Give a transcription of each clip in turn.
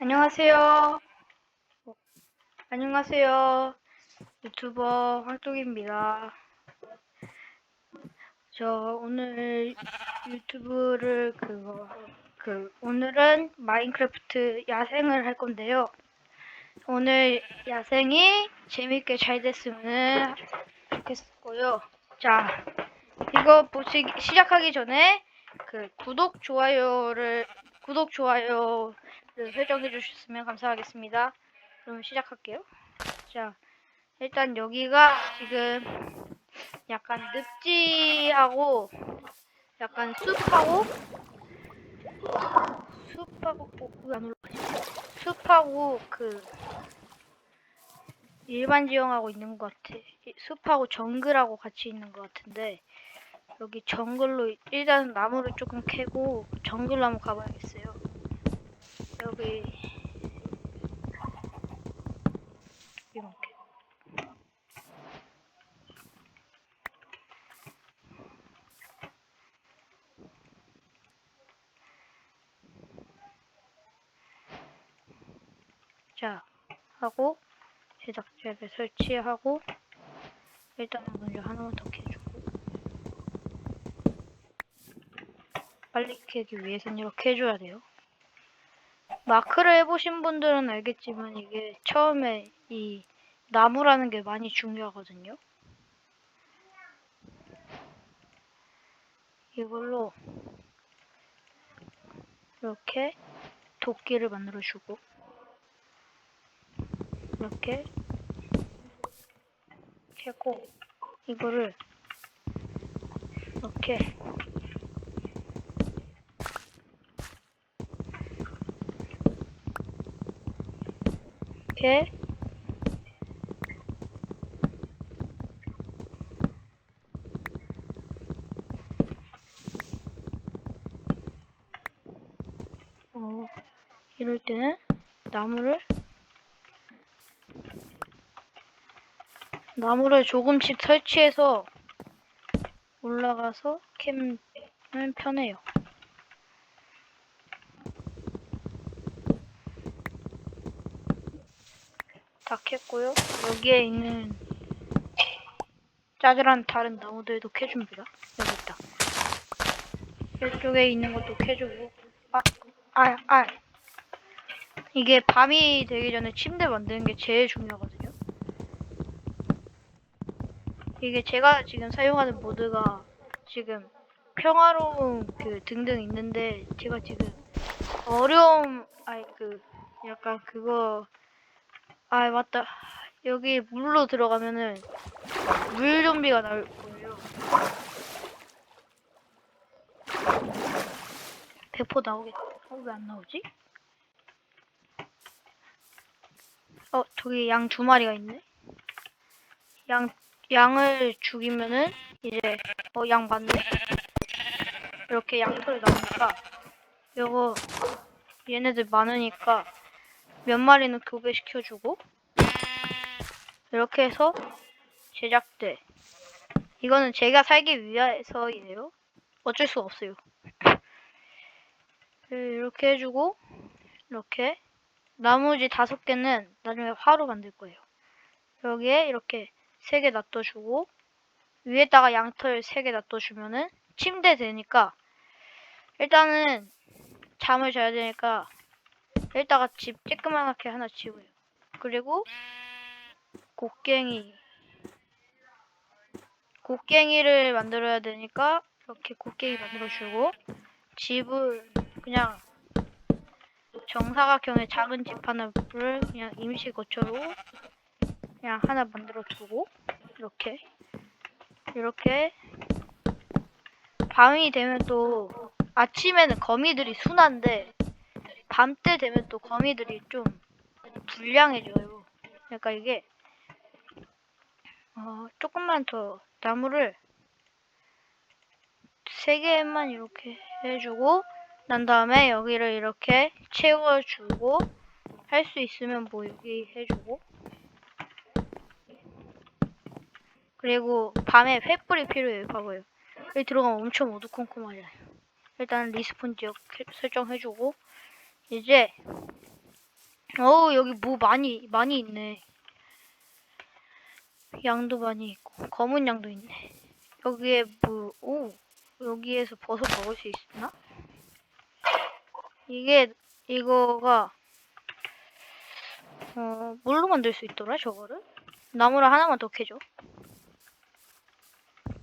안녕하세요. 어, 안녕하세요. 유튜버 활동입니다. 저 오늘 유튜브를 그거 그 오늘은 마인크래프트 야생을 할 건데요. 오늘 야생이 재밌게 잘 됐으면 좋겠고요. 자, 이거 보시 시작하기 전에 그 구독 좋아요를 구독 좋아요 를 설정해 주셨으면 감사하겠습니다. 그럼 시작할게요. 자, 일단 여기가 지금 약간 늪지하고 약간 숲하고 숲하고 어, 왜안 올라가지? 숲하고 그 일반 지형하고 있는 것 같아. 이 숲하고 정글하고 같이 있는 것 같은데 여기 정글로 일단 나무를 조금 캐고 정글로 한번 가봐야겠어요. 여기. 이렇게. 자 하고 제작자를 설치하고 일단은 먼저 하나만 더 캐주고. 빨리 캐기 위해서는 이렇게 해줘야 돼요. 마크를 해보신 분들은 알겠지만 이게 처음에 이 나무라는 게 많이 중요하거든요. 이걸로 이렇게 도끼를 만들어주고 이렇게 캐고 이거를 이렇게 이렇게 어, 이럴 때는 나무를 나무를 조금씩 설치해서 올라가서 캠은 편해요. 다 캤고요. 여기에 있는 짜잘한 다른 나무들도 캐줍니다. 여기 있다. 이쪽에 있는 것도 캐주고 아, 아, 아. 이게 밤이 되기 전에 침대 만드는 게 제일 중요하거든요. 이게 제가 지금 사용하는 모드가 지금 평화로움 그 등등 있는데 제가 지금 어려움 아니 그 약간 그거 아 맞다 여기 물로 들어가면은 물 좀비가 나올 거예요. 배포 나오겠다. 어, 왜 안 나오지? 어, 저기 양 두 마리가 있네. 양, 양을 죽이면은, 이제, 어, 양 맞네? 이렇게 양털이 나오니까, 요거, 얘네들 많으니까, 몇 마리는 교배시켜주고, 이렇게 해서, 제작대. 이거는 제가 살기 위해서이에요. 어쩔 수가 없어요. 네, 이렇게 해주고 이렇게 나머지 다섯 개는 나중에 화로 만들 거예요. 여기에 이렇게 세 개 놔둬주고 위에다가 양털 세 개 놔둬주면은 침대 되니까 일단은 잠을 자야 되니까 일단가 집 쬐끄만하게 하나 지어요. 그리고 곡괭이 곡괭이를 만들어야 되니까 이렇게 곡괭이 만들어주고 집을 그냥 정사각형의 작은 집 하나를 그냥 임시 거처로 그냥 하나 만들어 두고 이렇게 이렇게 밤이 되면 또 아침에는 거미들이 순한데 밤때 되면 또 거미들이 좀 불량해져요. 그러니까 이게 어, 조금만 더 나무를 세 개만 이렇게 해주고 난 다음에 여기를 이렇게 채워주고 할 수 있으면 뭐 여기 해주고. 그리고 밤에 횃불이 필요해요 봐봐요. 여기 들어가면 엄청 어두컴컴하잖아요. 일단 리스폰 지역 설정해주고 이제 어우, 여기 뭐 많이, 많이 있네. 양도 많이 있고, 검은 양도 있네. 여기에 뭐, 오, 여기에서 버섯 먹을 수 있나? 이게, 이거가, 어, 뭘로 만들 수 있더라, 저거를? 나무를 하나만 더 캐줘.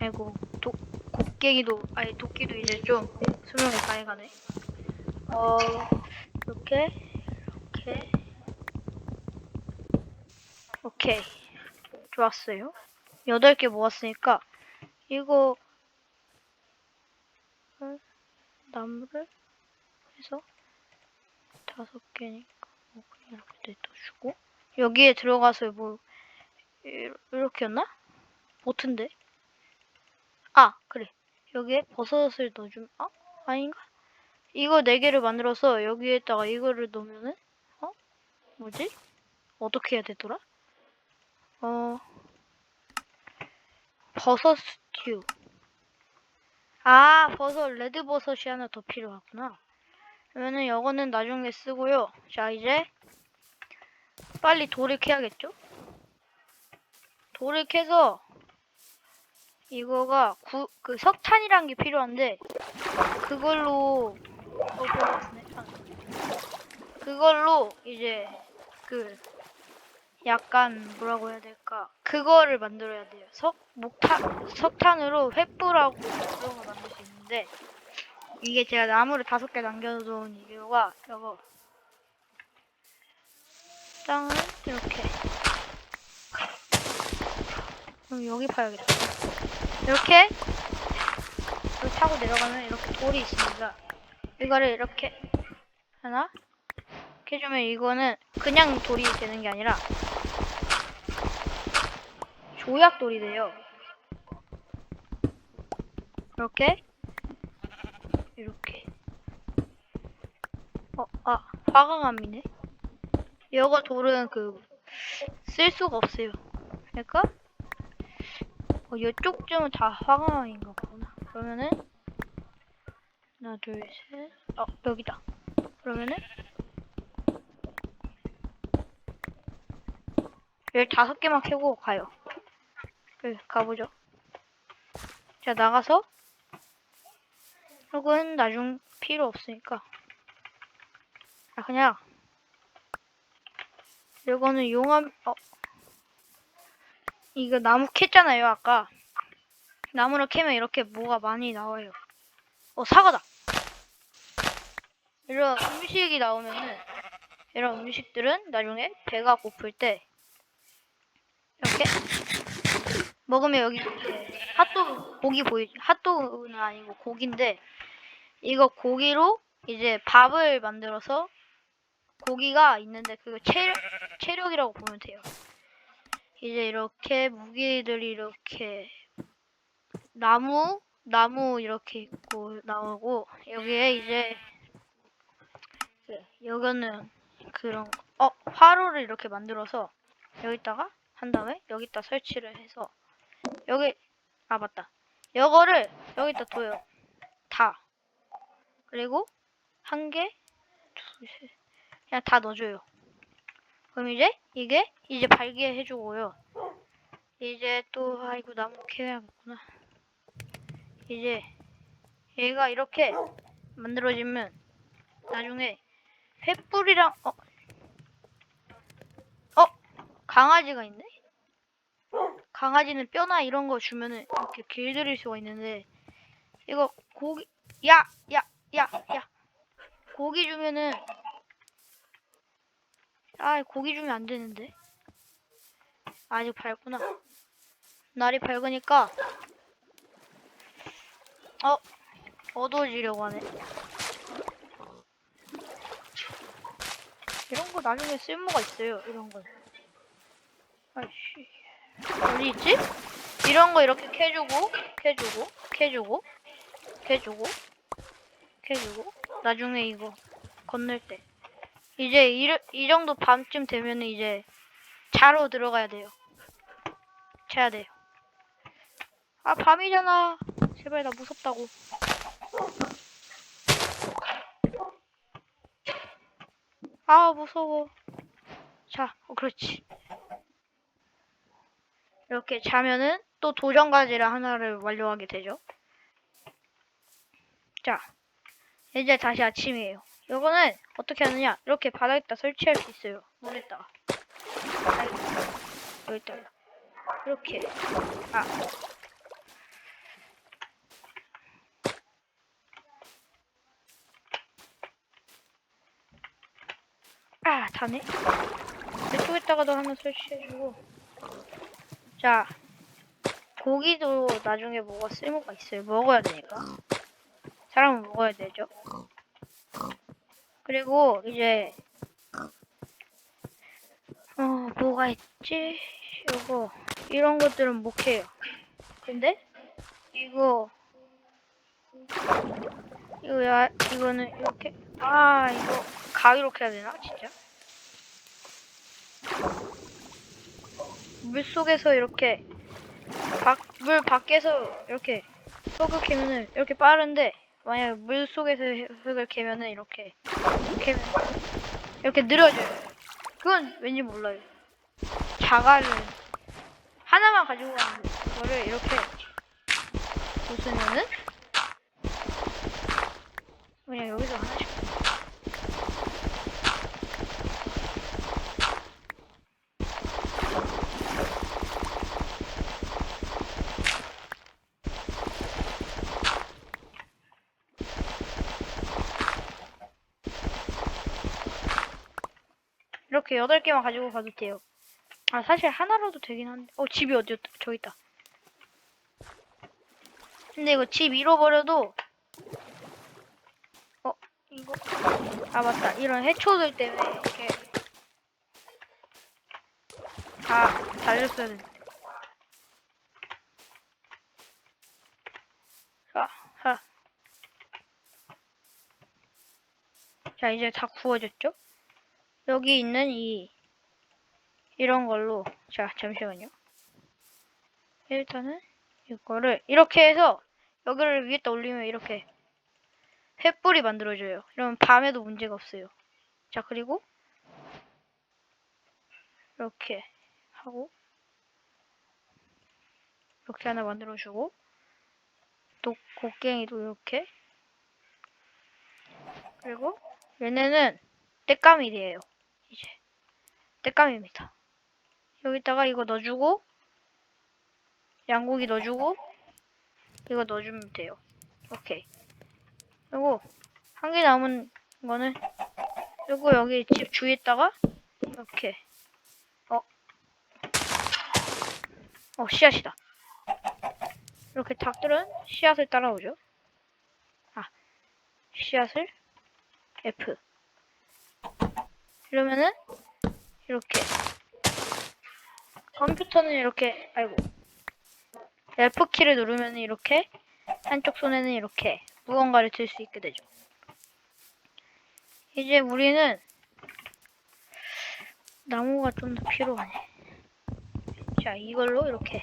아이고, 도, 곡괭이도, 아니, 도끼도 이제 좀 수명이 다해가네. 어, 이렇게, 이렇게. 오케이. 좋았어요. 여덟 개 모았으니까, 이거, 을 나무를 해서 다섯 개니까, 뭐, 그냥 이렇게 냅둬주고, 여기에 들어가서 뭐, 이- 이렇게였나? 보트인데? 아, 그래. 여기에 버섯을 넣어주면, 어? 아닌가? 이거 네 개를 만들어서 여기에다가 이거를 넣으면은, 어? 뭐지? 어떻게 해야 되더라? 어, 버섯 스튜. 아, 버섯, 레드 버섯이 하나 더 필요하구나. 그러면은 이거는 나중에 쓰고요. 자, 이제 빨리 돌을 캐야겠죠? 돌을 캐서 이거가 구, 그 석탄이란 게 필요한데 그걸로 어, 그걸로 이제 그 약간 뭐라고 해야 될까? 그거를 만들어야 돼요. 석 목탄 석탄으로 횃불하고 그런 걸 만들 수 있는데 이게 제가 나무를 다섯 개 남겨놓은 이유가 이거. 땅을 이렇게. 그럼 여기 파야겠다. 이렇게? 이걸 타고 내려가면 이렇게 돌이 있습니다 이거를 이렇게 하나 이렇게 해주면 이거는 그냥 돌이 되는 게 아니라 조약 돌이 돼요. 이렇게 이렇게 어, 아, 화강암이네. 이거 돌은 그 쓸 수가 없어요. 그러니까 어, 이쪽쯤은 다 화강암인가 보구나. 그러면은 하나, 둘, 셋. 어, 여기다. 그러면은 15개만 캐고 가요. 그, 가보죠. 자, 나가서 혹은 나중 필요 없으니까 아, 그냥 이거는 용암 어 이거 나무 캤잖아요, 아까. 나무를 캐면 이렇게 뭐가 많이 나와요. 어, 사과다! 이런 음식이 나오면은 이런 음식들은 나중에 배가 고플 때 이렇게 먹으면 여기 핫도그 고기 보이죠? 핫도그는 아니고 고기인데 이거 고기로 이제 밥을 만들어서 고기가 있는데 그거 체력, 체력이라고 보면 돼요. 이제 이렇게 무기들이 이렇게 나무 나무 이렇게 있고 나오고 여기에 이제 그, 여기는 그런 거- 어 화로를 이렇게 만들어서 여기다가 한 다음에 여기다 설치를 해서 여기 아 맞다. 이거를 여기다 둬요. 다. 그리고 한 개두셋 그냥 다 넣어줘요. 그럼 이제 이게 이제 발기해 주고요. 이제 또 아이고 나무 캐야겠구나 이제 얘가 이렇게 만들어지면 나중에 횃불이랑 어 어? 강아지가 있네? 강아지는 뼈나 이런 거 주면은 이렇게 길들일 수가 있는데 이거 고기 야 야 야 야 고기 주면은 아 고기 주면 안 되는데 아직 밝구나 날이 밝으니까 어 어두워지려고 하네 이런 거 나중에 쓸모가 있어요 이런 거 아이씨 어디 있지? 이런 거 이렇게 캐주고, 캐주고, 캐주고, 캐주고, 캐주고, 나중에 이거 건널 때. 이제 이, 이 정도 밤쯤 되면은 이제 자러 들어가야 돼요. 자야 돼요. 아, 밤이잖아. 제발 나 무섭다고. 아, 무서워. 자, 어, 그렇지. 이렇게 자면은 또 도전 과제를 하나를 완료하게 되죠. 자, 이제 다시 아침이에요. 이거는 어떻게 하느냐? 이렇게 바닥에다 설치할 수 있어요. 물에다가. 여기다가. 이렇게. 아. 아, 다네. 이쪽에다가도 하나 설치해주고. 자, 고기도 나중에 뭐가 쓸모가 있어요. 먹어야 되니까. 사람은 먹어야 되죠. 그리고 이제 어 뭐가 있지? 이거 이런 것들은 못 해요. 근데 이거 이거 야 이거는 이렇게 아 이거 가위로 해야 되나 진짜? 물 속에서 이렇게 밖, 물 밖에서 이렇게 흙을 캐면은 이렇게 빠른데 만약 물 속에서 흙을 캐면은 이렇게 이렇게 이렇게 느려져요. 그건 왠지 몰라요. 자갈을 하나만 가지고 가는 거를 이렇게 부수면은 그냥 여기서 하나씩 이렇게 여덟 개만 가지고 가도 돼요. 아 사실 하나로도 되긴 한데 어 집이 어디였다 저기 있다. 근데 이거 집 잃어버려도 어 이거 아 맞다 이런 해초들 때문에 이렇게 다 달렸어야 되는데 자, 자. 자 이제 다 구워졌죠? 여기 있는 이 이런 걸로. 자 잠시만요. 일단은 이거를 이렇게 해서 여기를 위에다 올리면 이렇게 횃불이 만들어져요. 이러면 밤에도 문제가 없어요. 자 그리고 이렇게 하고 이렇게 하나 만들어주고 또 곡괭이도 이렇게. 그리고 얘네는 떼까밀이에요 이제 떼감입니다. 여기다가 이거 넣어주고 양고기 넣어주고 이거 넣어주면 돼요. 오케이. 그리고 한 개 남은 거는 그리고 여기 집 주위에다가 이렇게 어, 어 씨앗이다. 이렇게 닭들은 씨앗을 따라오죠. 아, 씨앗을 F. 이러면은 이렇게 컴퓨터는 이렇게 아이고 F키를 누르면 이렇게 한쪽 손에는 이렇게 무언가를 들 수 있게 되죠. 이제 우리는 나무가 좀 더 필요하네. 자, 이걸로 이렇게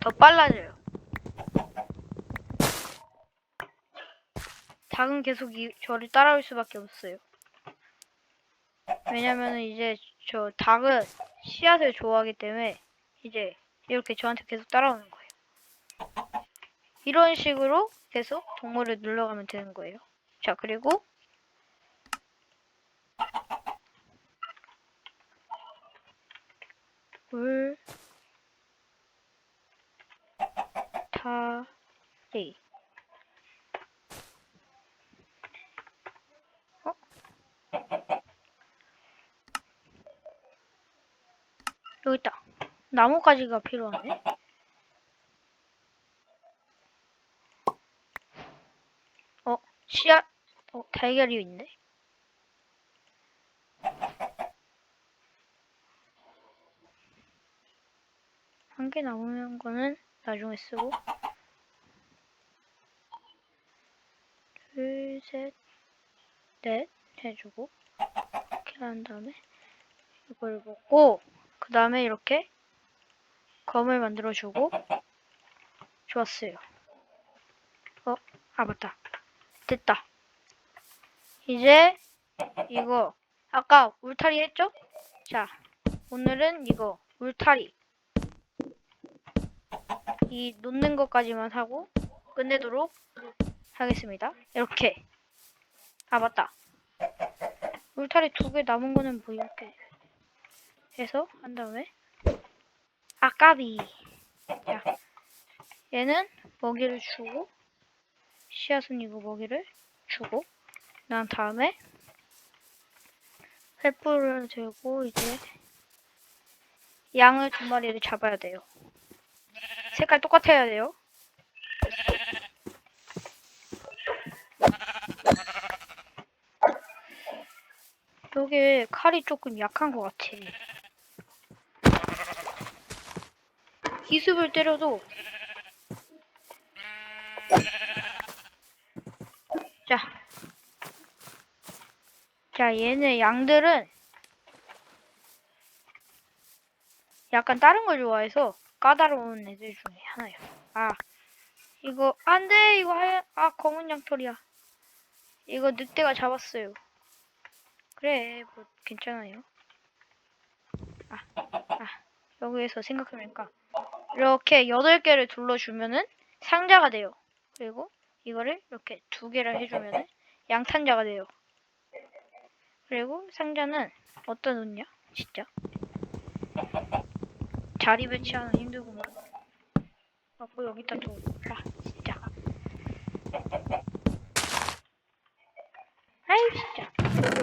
더 빨라져요. 닭은 계속 이, 저를 따라올 수밖에 없어요. 왜냐면은 이제 저 닭은 씨앗을 좋아하기 때문에 이제 이렇게 저한테 계속 따라오는 거예요. 이런 식으로 계속 동물을 눌러가면 되는 거예요. 자, 그리고 물, 타리. 어? 여기 있다. 나뭇가지가 필요하네. 어, 씨앗, 어, 달걀이 있네. 한 개 남은 거는 나중에 쓰고. 둘, 셋, 넷 해주고. 이렇게 한 다음에 이걸 먹고, 그 다음에 이렇게 검을 만들어주고. 좋았어요. 어, 아, 맞다. 됐다. 이제 이거 아까 울타리 했죠? 자, 오늘은 이거 울타리 이 놓는 것까지만 하고 끝내도록 하겠습니다. 이렇게 아 맞다. 울타리 두 개 남은 거는 뭐 이렇게 해서 한 다음에 아까비 자 얘는 먹이를 주고 씨앗은 이거 먹이를 주고 난 다음에 횃불을 들고 이제 양을 두 마리를 잡아야 돼요. 색깔 똑같아야 돼요. 여기 칼이 조금 약한 것 같아. 기습을 때려도 자, 자 얘네 양들은 약간 다른 걸 좋아해서 까다로운 애들 중에 하나예요. 아, 이거 안 돼 이거 하얀 아 검은 양털이야. 이거 늑대가 잡았어요. 그래 뭐 괜찮아요. 아, 아 여기에서 생각해보니까 이렇게 여덟 개를 둘러주면은 상자가 돼요. 그리고 이거를 이렇게 두 개를 해주면은 양탄자가 돼요. 그리고 상자는 어디다 놓냐? 진짜. 자리 배치하는 힘들구만. 갖고 여기다 둬라, 진짜. 아유, 진짜.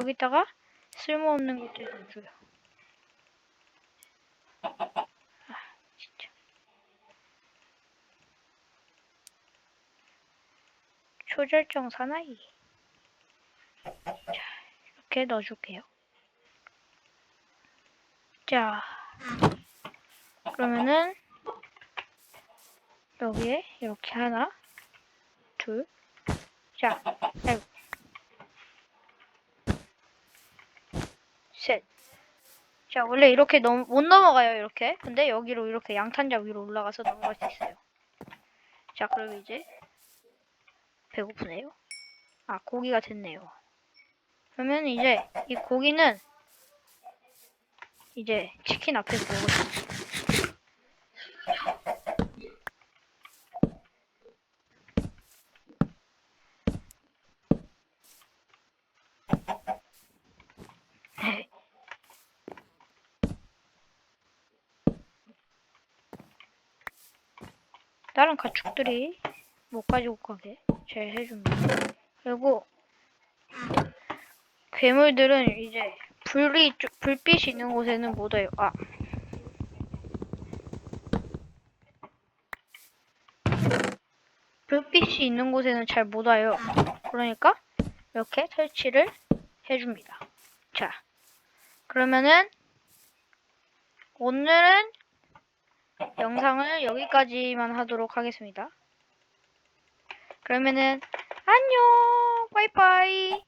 여기다가 쓸모없는 것들 좀 줘요. 아, 진짜. 초절정 사나이. 자, 이렇게 넣어줄게요. 자, 그러면은 여기에 이렇게 하나, 둘, 자, 아이고, 셋. 자, 원래 이렇게 넘, 못 넘어가요, 이렇게. 근데 여기로 이렇게 양탄자 위로 올라가서 넘어갈 수 있어요. 자, 그럼 이제 배고프네요. 아, 고기가 됐네요. 그러면 이제 이 고기는 이제 치킨 있어요. 네. 다른 가축들이 못 가지고 가게 잘 해줍니다. 그리고 괴물들은 이제 불이 쪽- 불빛이 있는 곳에는 못 와요. 아. 불빛이 있는 곳에는 잘 못 와요. 그러니까 이렇게 설치를 해줍니다. 자, 그러면은 오늘은 영상을 여기까지만 하도록 하겠습니다. 그러면은 안녕, 빠이빠이.